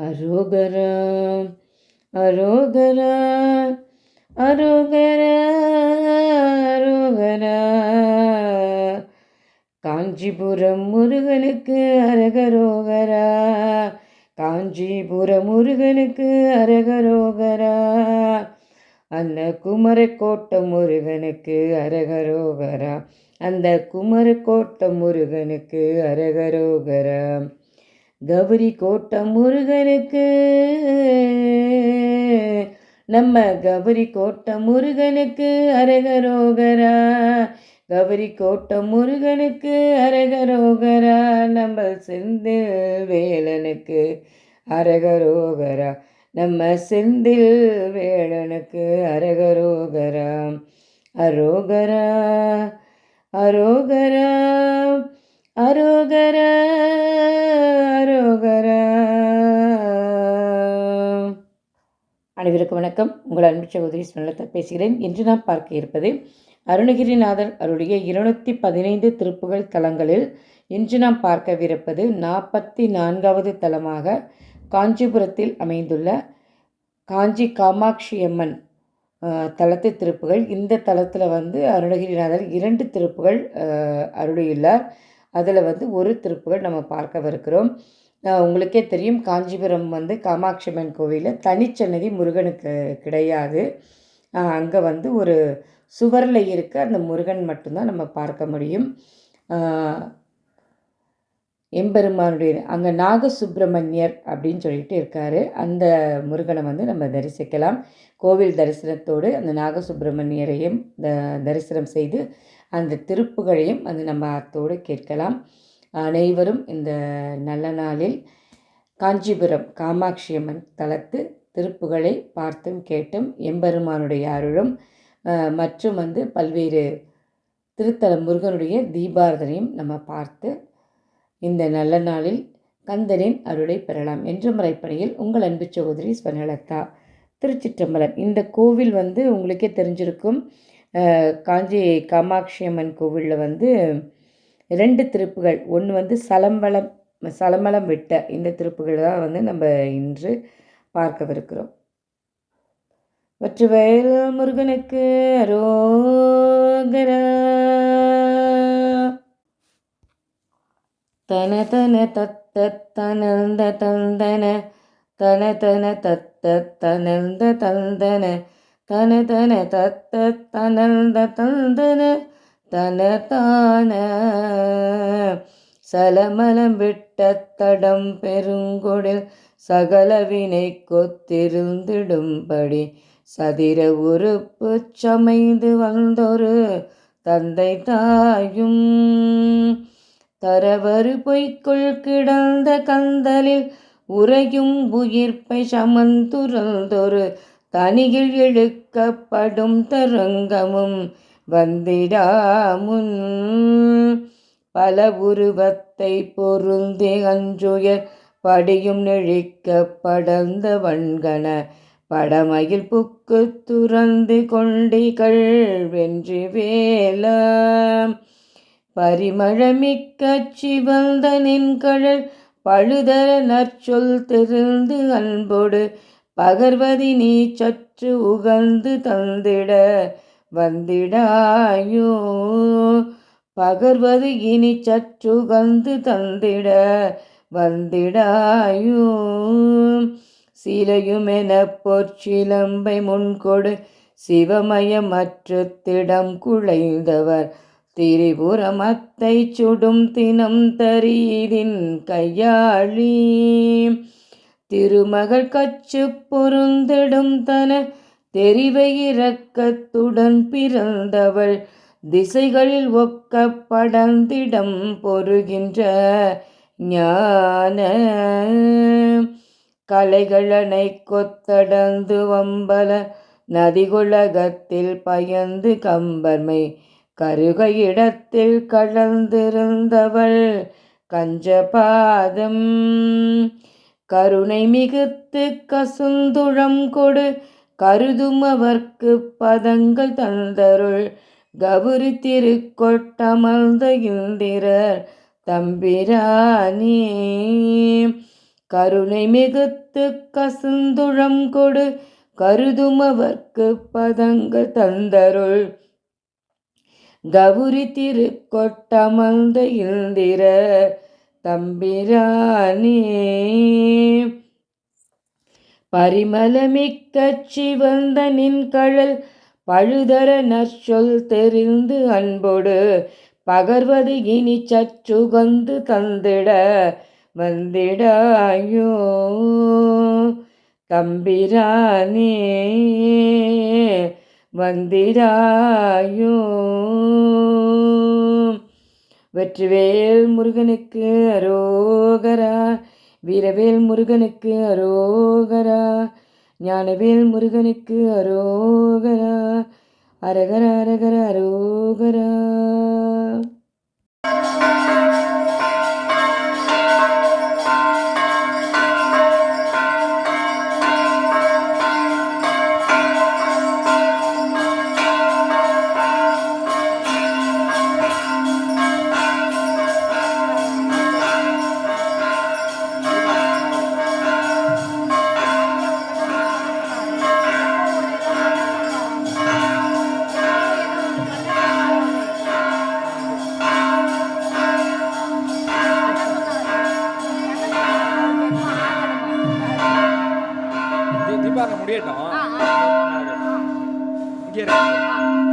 அரோகர அரோகர அரோகர அரோகர. காஞ்சிபுரம் முருகனுக்கு அரகரோகரா. காஞ்சிபுரம் முருகனுக்கு அரகரோகரா. அந்த குமரக்கோட்டம் முருகனுக்கு அரகரோகரா. அந்த குமரக்கோட்டம் முருகனுக்கு அரகரோகரா. கௌரி கோட்டம் முருகனுக்கு நம்ம கௌரி கோட்டம் முருகனுக்கு அரகரோகரா. கௌரி கோட்டம் முருகனுக்கு அரகரோகரா. நம்ம செந்தில் வேலனுக்கு அரகரோகரா. நம்ம செந்தில் வேலனுக்கு அரகரோகரா. அரோகரா அரோகரா. அனைவருக்கும் வணக்கம். உங்கள் அன்பு சகோதரி ஸ்மலத்தை பேசுகிறேன். இன்று நாம் பார்க்க இருப்பது அருணகிரிநாதர் அருடைய இருநூற்றி பதினைந்து திருப்புகள் தலங்களில் இன்று நாம் பார்க்கவிருப்பது நாற்பத்தி நான்காவது தலமாக காஞ்சிபுரத்தில் அமைந்துள்ள காஞ்சி காமாட்சி அம்மன் தலத்து திருப்புகள் இந்த தலத்தில் வந்து அருணகிரிநாதர் இரண்டு திருப்புகள் அருளியுள்ளார். அதில் வந்து ஒரு திருப்புகள் நம்ம பார்க்கவிருக்கிறோம். உங்களுக்கே தெரியும் காஞ்சிபுரம் வந்து காமாட்சி அம்மன் கோவிலில் தனிச்சன்னதி முருகனுக்கு கிடையாது. அங்கே வந்து ஒரு சுவரில் இருக்க அந்த முருகன் மட்டும்தான் நம்ம பார்க்க முடியும். எம்பெருமானுடைய அங்கே நாகசுப்பிரமணியர் அப்படின்னு சொல்லிட்டு இருக்கார். அந்த முருகனை வந்து நம்ம தரிசிக்கலாம். கோவில் தரிசனத்தோடு அந்த நாகசுப்பிரமணியரையும் தரிசனம் செய்து அந்த திருப்புகளையும் வந்து நம்ம அத்தோடு கேட்கலாம். அனைவரும் இந்த நல்ல நாளில் காஞ்சிபுரம் காமாட்சி அம்மன் தளத்து திருப்புகளை பார்த்தும் கேட்டும் எம்பெருமானுடைய அருளும் மற்றும் வந்து பல்வேறு திருத்தல முருகனுடைய தீபாரதனையும் நம்ம பார்த்து இந்த நல்ல நாளில் கந்தனின் அருளை பெறலாம் என்ற முறைப்பணியில் உங்கள் அன்பு சகோதரி ஸ்வர்ணலதா திருச்சிற்றம்பலம். இந்த கோவில் வந்து உங்களுக்கே தெரிஞ்சிருக்கும். காஞ்சி காமாட்சி அம்மன் கோவிலில் வந்து ரெண்டு திருப்புகள். ஒன்று வந்து சலம்பலம் சலம்பலம் விட்ட இந்த திருப்புகள் தான் வந்து நம்ம இன்று பார்க்கவிருக்கிறோம். வற்றுவேல் முருகனுக்கு அரோகரா. தன தன தத்த தனந்த தந்தன. தன தன தத்த தனந்த தந்தன. தன தன தத்த தனந்த தந்தன. தனதான சலமலம் விட்ட தடம் பெருங்கொடில் சகலவினை கொத்திருந்திடும்படி சதிர உறுப்பு சமைந்து வந்தொரு தந்தை தாயும். தரவரு பொய்க்குள் கிடந்த கந்தலில் உறையும் உயிர்ப்பை சமந்துரந்தொரு தனியில் இழுக்கப்படும் தரங்கமும் வந்திடாமுன் பல உருவத்தை பொருந்தி அஞ்சுயர் படியும் நெழிக்க படந்த வன்கன படமையில் புக்கு துறந்து கொண்டிகள் வென்று வேல பரிமழமிக்க சிவந்த நின்கழல் பழுதர நற்சொல் திருந்து அன்போடு பகர்வதி நீ சற்று உகந்து தந்திட. வந்திடாயோ? பகர்வது இனி சற்றுகந்து தந்திட வந்திடாயோ? சிலையுமென பொற்சிலம்பை முன்கொடு சிவமயமற்று திடம் குழைந்தவர். திரிபுரமத்தை சுடும் தினம் தரீதின் கையாளி. திருமகள் கச்சு பொருந்திடும் தன தெரிவை இறக்கத்துடன் பிறந்தவள் திசைகளில் ஒக்க படந்திடம் பொறுகின்ற ஞான கலைகளனை கொத்தடந்து வம்பல நதிகுலகத்தில் பயந்து கம்பர்மை கருக இடத்தில் கலந்திருந்தவள் கஞ்சபாதம். கருணை மிகுத்து கசுந்துழம் கொடு கருதுமவர்க்கு பதங்கள் தந்தருள் கவுரி திருக்கொட்டமர்ந்த இந்திரர் தம்பிரானே. கருணை மிகுத்து கசுந்துழம் கொடு கருதுமவர்க்கு பதங்கள் தந்தருள் கவுரி திருக்கொட்டமர்ந்த இந்திரர் தம்பிரானே. பரிமளமிக்க சிவந்த நின் கழல் பழுதர நற்சொல் தெரிந்து அன்போடு. பகர்வது இனி சற்றுகந்து தந்திட வந்திடாயோ தம்பிரானே வந்திடாயோ வெற்றிவேல் முருகனுக்கு அரோகரா வீரவேல் முருகனுக்கு அரோகரா ஞானவேல் முருகனுக்கு அரோகரா அரகர அரகர அரோகரா தி- தீபாவளி முடியட்டும் இங்கே இரு.